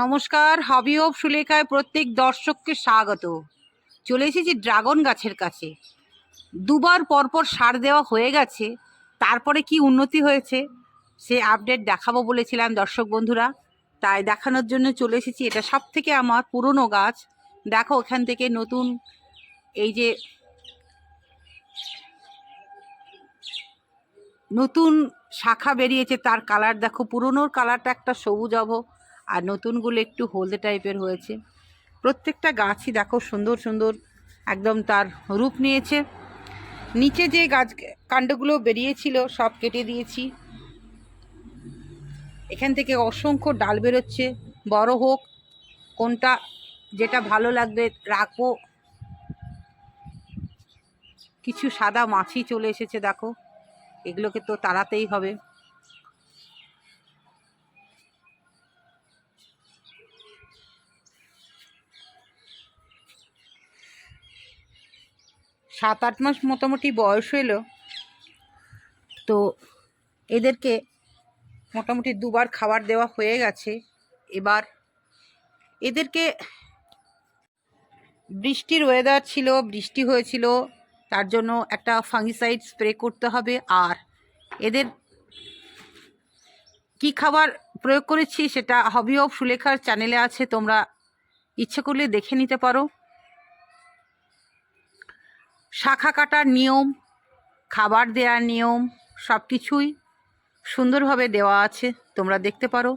নমস্কার, hobby of সুলেখায় প্রত্যেক দর্শককে স্বাগত। চলে এসেছি ড্রাগন গাছের কাছে। দুবার পরপর সার দেওয়া হয়ে গেছে, তারপরে কি উন্নতি হয়েছে, সে আপডেট দেখাবো বলেছিলাম দর্শক বন্ধুরা। তাই দেখানোর জন্য চলে এসেছি। এটা সব থেকে আমার পুরনো গাছ। দেখো, ওখান থেকে নতুন এই যে নতুন শাখা বেরিয়েছে, তার কালার দেখো, পুরনোর কালারটা একটা সবুজ অভ আর নতুনগুলো একটু হলদে টাইপের হয়েছে। প্রত্যেকটা গাছই দেখো সুন্দর সুন্দর একদম তার রূপ নিয়েছে। নিচে যে গাছ কাণ্ডগুলো বেরিয়েছিল, সব কেটে দিয়েছি। এখান থেকে অসংখ্য ডাল বেরোচ্ছে। বড় হোক, কোনটা যেটা ভালো লাগবে রাখব। কিছু সাদা মাছি চলে এসেছে, দেখো। এগুলোকে তো তাড়াতেই হবে। সাত আট মাস মোটামুটি বয়স হলো তো এদেরকে মোটামুটি দুবার খাবার দেওয়া হয়ে গেছে। এবার এদেরকে বৃষ্টির ওয়েদার ছিল, বৃষ্টি হয়েছিল, তার জন্য একটা ফাঙ্গিসাইড স্প্রে করতে হবে। আর এদের কি খাবার প্রয়োগ করেছি সেটা হবি অফ সুলেখার চ্যানেলে আছে, তোমরা ইচ্ছে করলে দেখে নিতে পারো। শাখা কাটার নিয়ম, খাবার দেওয়ার নিয়ম, সব কিছুই সুন্দরভাবে দেওয়া আছে, তোমরা দেখতে পারো।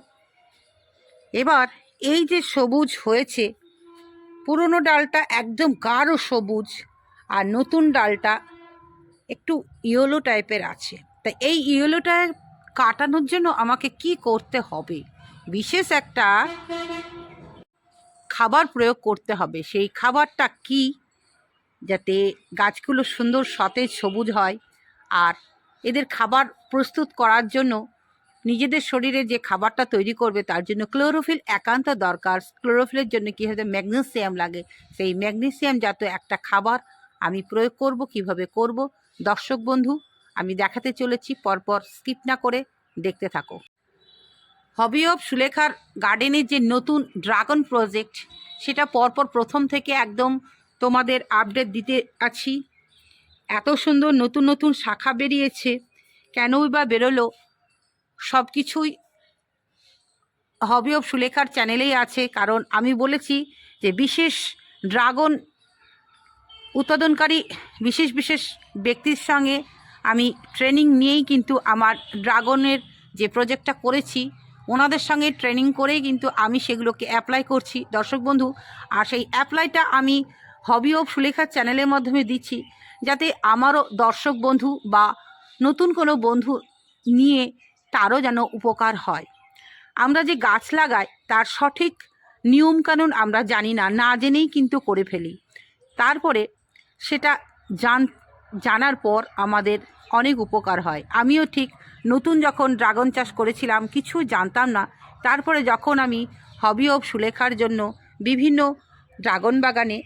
এবার এই যে সবুজ হয়েছে, পুরনো ডালটা একদম গাঢ় সবুজ আর নতুন ডালটা একটু ইয়েলো টাইপের আছে। তা এই ইয়েলোটা কাটানোর জন্য আমাকে কি করতে হবে? বিশেষ একটা খাবার প্রয়োগ করতে হবে। সেই খাবারটা কি? যাতে গাছগুলো সুন্দর সতেজ সবুজ হয়। আর এদের খাবার প্রস্তুত করার জন্য নিজেদের শরীরে যে খাবারটা তৈরি করবে তার জন্য ক্লোরোফিল একান্ত দরকার। ক্লোরোফিলের জন্য কী হবে ম্যাগনেসিয়াম লাগে। সেই ম্যাগনেসিয়াম জাতীয় একটা খাবার আমি প্রয়োগ করব, কীভাবে করব? দর্শক বন্ধু, আমি দেখাতে চলেছি, পরপর স্কিপ না করে দেখতে থাকো। হবি অফ সুলেখার গার্ডেনের যে নতুন ড্রাগন প্রজেক্ট সেটা পরপর প্রথম থেকে একদম তোমাদের আপডেট দিতে আছি। এত সুন্দর নতুন নতুন শাখা বেরিয়েছে। কেনই বা বেরোলো? সব কিছুই হবি অফ সুলেখার চ্যানেলেই আছে। কারণ আমি বলেছি যে বিশেষ ড্রাগন উৎপাদনকারী, বিশেষ বিশেষ ব্যক্তির সঙ্গে আমি ট্রেনিং নিয়েই কিন্তু আমার ড্রাগনের যে প্রজেক্টটা করেছি, ওনাদের সঙ্গে ট্রেনিং করেই কিন্তু আমি সেগুলোকে অ্যাপ্লাই করছি। দর্শক বন্ধু, আর সেই অ্যাপ্লাইটা আমি হবি অফ সুলেখার চ্যানেলের মাধ্যমে দিচ্ছি, যাতে আমারও দর্শক বন্ধু বা নতুন কোনো বন্ধু নিয়ে তারও যেন উপকার হয়। আমরা যে গাছ লাগাই, তার সঠিক নিয়মকানুন আমরা জানি না না জেনেই কিন্তু করে ফেলি। তারপরে সেটা জান, জানার পর আমাদের অনেক উপকার হয়। আমিও ঠিক নতুন যখন ড্রাগন চাষ করেছিলাম, কিছু জানতাম না। তারপরে যখন আমি হবি অফ সুলেখার জন্য বিভিন্ন ড্রাগন বাগানে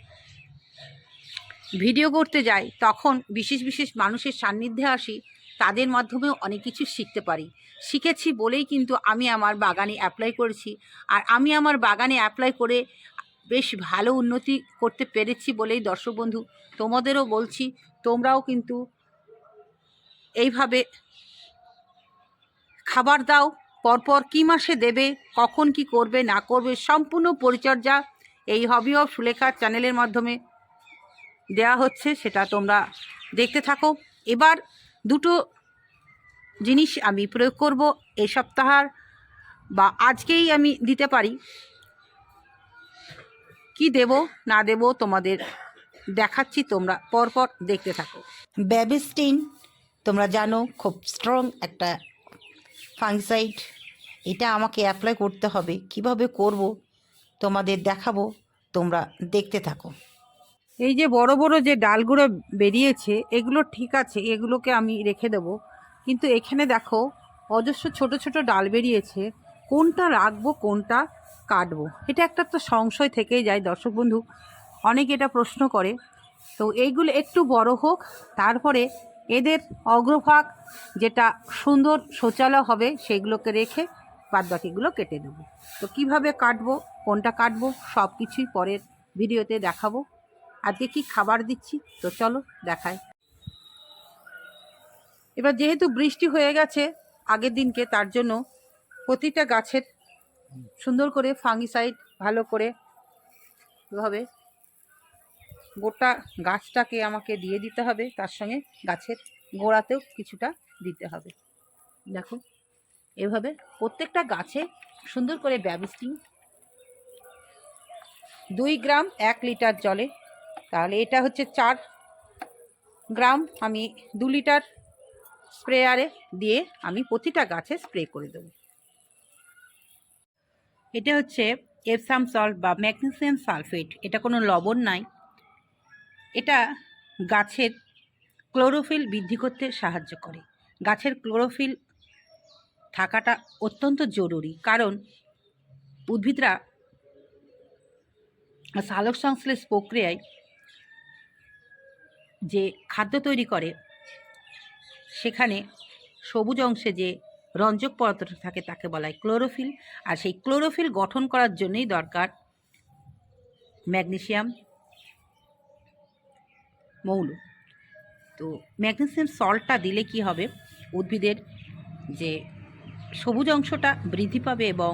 ভিডিও করতে যাই, তখন বিশেষ বিশেষ মানুষের সান্নিধ্যে আসি, তাদের মাধ্যমেও অনেক কিছু শিখতে পারি। শিখেছি বলেই কিন্তু আমি আমার বাগানে অ্যাপ্লাই করেছি। আর আমি আমার বাগানে অ্যাপ্লাই করে বেশ ভালো উন্নতি করতে পেরেছি বলেই দর্শক বন্ধু, তোমাদেরও বলছি, তোমরাও কিন্তু এইভাবে খাবার দাও, পরপর কী মাসে দেবে, কখন কি করবে, না করবে, সম্পূর্ণ পরিচর্যা এই হবি অফ সুলেখার চ্যানেলের মাধ্যমে দেওয়া হচ্ছে, সেটা তোমরা দেখতে থাকো। এবার দুটো জিনিস আমি প্রয়োগ করব এই সপ্তাহার, বা আজকেই আমি দিতে পারি। কি দেব, না দেব, তোমাদের দেখাচ্ছি, তোমরা পরপর দেখতে থাকো। ব্যাবিস্টিন তোমরা জানো, খুব স্ট্রং একটা ফাংসাইড এটা আমাকে অ্যাপ্লাই করতে হবে। কীভাবে করব, তোমাদের দেখাবো, তোমরা দেখতে থাকো। এই যে বড় বড় যে ডালগুলো বেরিয়েছে, এগুলো ঠিক আছে, এগুলোকে আমি রেখে দেব। কিন্তু এখানে দেখো, অজস্র ছোট ছোট ডাল বেরিয়েছে। কোনটা রাখব, কোনটা কাটবো? এটা একটা তো সংশয় থেকেই যায়, দর্শক বন্ধু। অনেক এটা প্রশ্ন করে। তো এইগুলো একটু বড় হোক, তারপরে এদের অগ্রভাগ যেটা সুন্দর শৌচালয় হবে, সেগুলোকে রেখে বাদ বাকিগুলো কেটে দেবো। তো কীভাবে কাটবো, কোনটা কাটবো সব কিছুই পরের ভিডিওতে দেখাবো। আজকে কি খাবার দিচ্ছি? তো চলো দেখাই। এবার যেহেতু বৃষ্টি হয়ে গেছে আগের দিনকে, তার জন্য প্রতিটা গাছের সুন্দর করে ফাঙ্গিসাইড ভালো করে এভাবে গোটা গাছটাকে আমাকে দিয়ে দিতে হবে। তার সঙ্গে গাছের গোড়াতেও কিছুটা দিতে হবে। দেখো, এভাবে প্রত্যেকটা গাছে সুন্দর করে ব্যবস্থিং। দুই গ্রাম এক লিটার জলে তাহলে এটা হচ্ছে চার গ্রাম আমি দু লিটার স্প্রেয়ারে দিয়ে আমি প্রতিটা গাছে স্প্রে করে দেবো। এটা হচ্ছে এপসাম সল্ট বা ম্যাগনেসিয়াম সালফেট। এটা কোনো লবণ নাই। এটা গাছের ক্লোরোফিল বৃদ্ধি করতে সাহায্য করে। গাছের ক্লোরোফিল থাকাটা অত্যন্ত জরুরি। কারণ উদ্ভিদরা সালোক সংশ্লেষ প্রক্রিয়ায় যে খাদ্য তৈরি করে, সেখানে সবুজ অংশে যে রঞ্জক পদার্থ থাকে তাকে বলা হয় ক্লোরোফিল। আর সেই ক্লোরোফিল গঠন করার জন্যই দরকার ম্যাগনেশিয়াম মৌল। তো ম্যাগনেসিয়াম সল্টটা দিলে কি হবে? উদ্ভিদের যে সবুজ অংশটা বৃদ্ধি পাবে এবং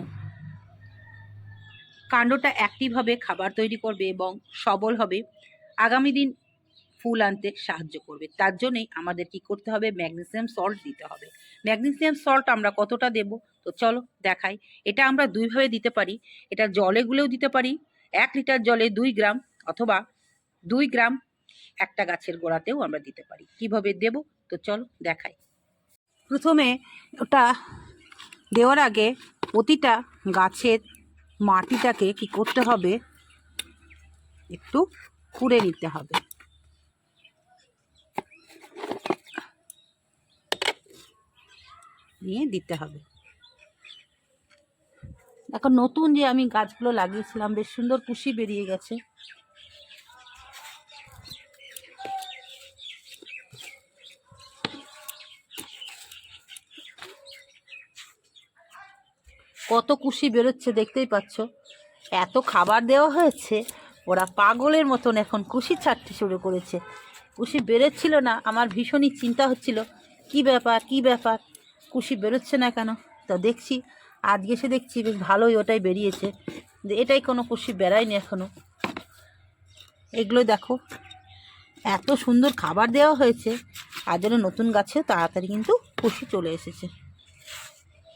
কাণ্ডটা অ্যাক্টিভ হবে, খাবার তৈরি করবে এবং সবল হবে। আগামী দিন ফুল আনতে সাহায্য করবে। তার জন্যই আমাদের কি করতে হবে? ম্যাগনেসিয়াম সল্ট দিতে হবে। ম্যাগনেসিয়াম সল্ট আমরা কতটা দেব? তো চলো দেখাই। এটা আমরা দুইভাবে দিতে পারি। এটা জলে গুলেও দিতে পারি। এক লিটার জলে দুই গ্রাম অথবা দুই গ্রাম একটা গাছের গোড়াতেও আমরা দিতে পারি। কীভাবে দেব? তো চলো দেখাই। প্রথমে ওটা দেওয়ার আগে প্রতিটা গাছের মাটিটাকে কি করতে হবে? একটু খুঁড়ে নিতে হবে। নিয়ে দিতে হবে। এখন নতুন যে আমি গাছগুলো লাগিয়েছিলাম, বেশ সুন্দর কুশি বেরিয়ে গেছে। কত কুশি বেরোচ্ছে, দেখতেই পাচ্ছ। এত খাবার দেওয়া হয়েছে, ওরা পাগলের মতন এখন কুশি ছাড়তে শুরু করেছে। কুশি বেরোচ্ছিল না, আমার ভীষণই চিন্তা হচ্ছিল, কি ব্যাপার কি ব্যাপার? কুশি বেরোচ্ছে না কেন? তো দেখছি, আজকে সে দেখছি বেশ ভালোই ওটাই বেরিয়েছে। কিন্তু এটাই কোনো কুশি বেরায়নি এখনও এগুলো দেখো, এত সুন্দর খাবার দেওয়া হয়েছে, আর জন্য নতুন গাছে তাড়াতাড়ি কিন্তু কুশি চলে এসেছে।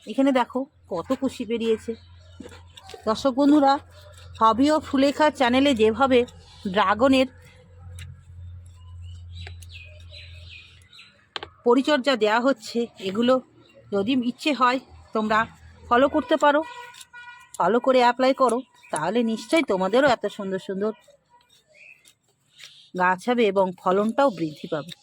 এখানে দেখো, কত কুশি বেরিয়েছে। দর্শক বন্ধুরা, হবি ও ফুলেখা চ্যানেলে যেভাবে ড্রাগনের পরিচর্যা দেওয়া হচ্ছে, এগুলো যদি ইচ্ছে হয় তোমরা ফলো করতে পারো। ফলো করে অ্যাপ্লাই করো, তাহলে নিশ্চয়ই তোমাদেরও এত সুন্দর সুন্দর গাছ হবে এবং ফলনটাও বৃদ্ধি পাবে।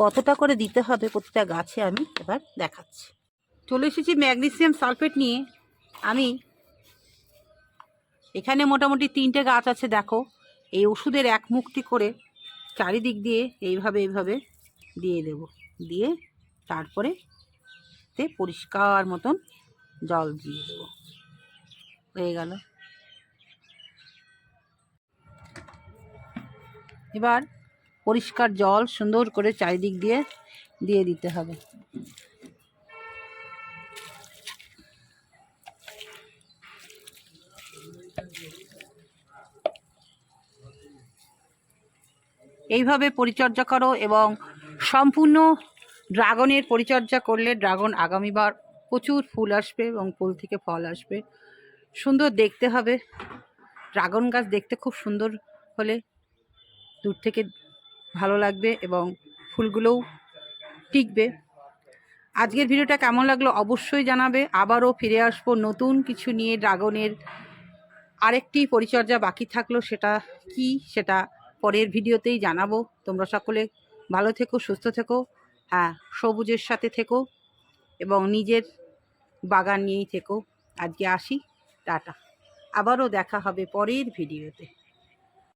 কতটা করে দিতে হবে প্রতিটা গাছে আমি এবার দেখাচ্ছি। চলে এসেছি ম্যাগনেসিয়াম সালফেট নিয়ে আমি এখানে মোটামুটি তিনটে গাছ আছে, দেখো। এই ওষুধের এক মুক্তি করে চারিদিক দিয়ে এইভাবে এইভাবে দিয়ে দেব। দিয়ে তারপরে তে পরিষ্কার মতন জল দিয়ে দেবো। হয়ে গেল। এবার পরিষ্কার জল সুন্দর করে চারিদিক দিয়ে দিয়ে দিতে হবে। এইভাবে পরিচর্যা করো এবং সম্পূর্ণ ড্রাগনের পরিচর্যা করলে ড্রাগন আগামীবার প্রচুর ফুল আসবে এবং ফুল থেকে ফল আসবে। সুন্দর দেখতে হবে। ড্রাগন গাছ দেখতে খুব সুন্দর হলে দূর থেকে ভালো লাগবে এবং ফুলগুলোও টিকবে। আজকের ভিডিওটা কেমন লাগল অবশ্যই জানাবে। আবারও ফিরে আসব নতুন কিছু নিয়ে ড্রাগনের আরেকটি পরিচর্যা বাকি থাকল সেটা কি সেটা পরের ভিডিওতেই জানাব। তোমরা সকলে ভালো থেকো, সুস্থ থেকো হ্যাঁ সবুজের সাথে থেকো এবং নিজের বাগান নিয়েই থেকো। আজকে আসি, টাটা। আবারও দেখা হবে পরের ভিডিওতে।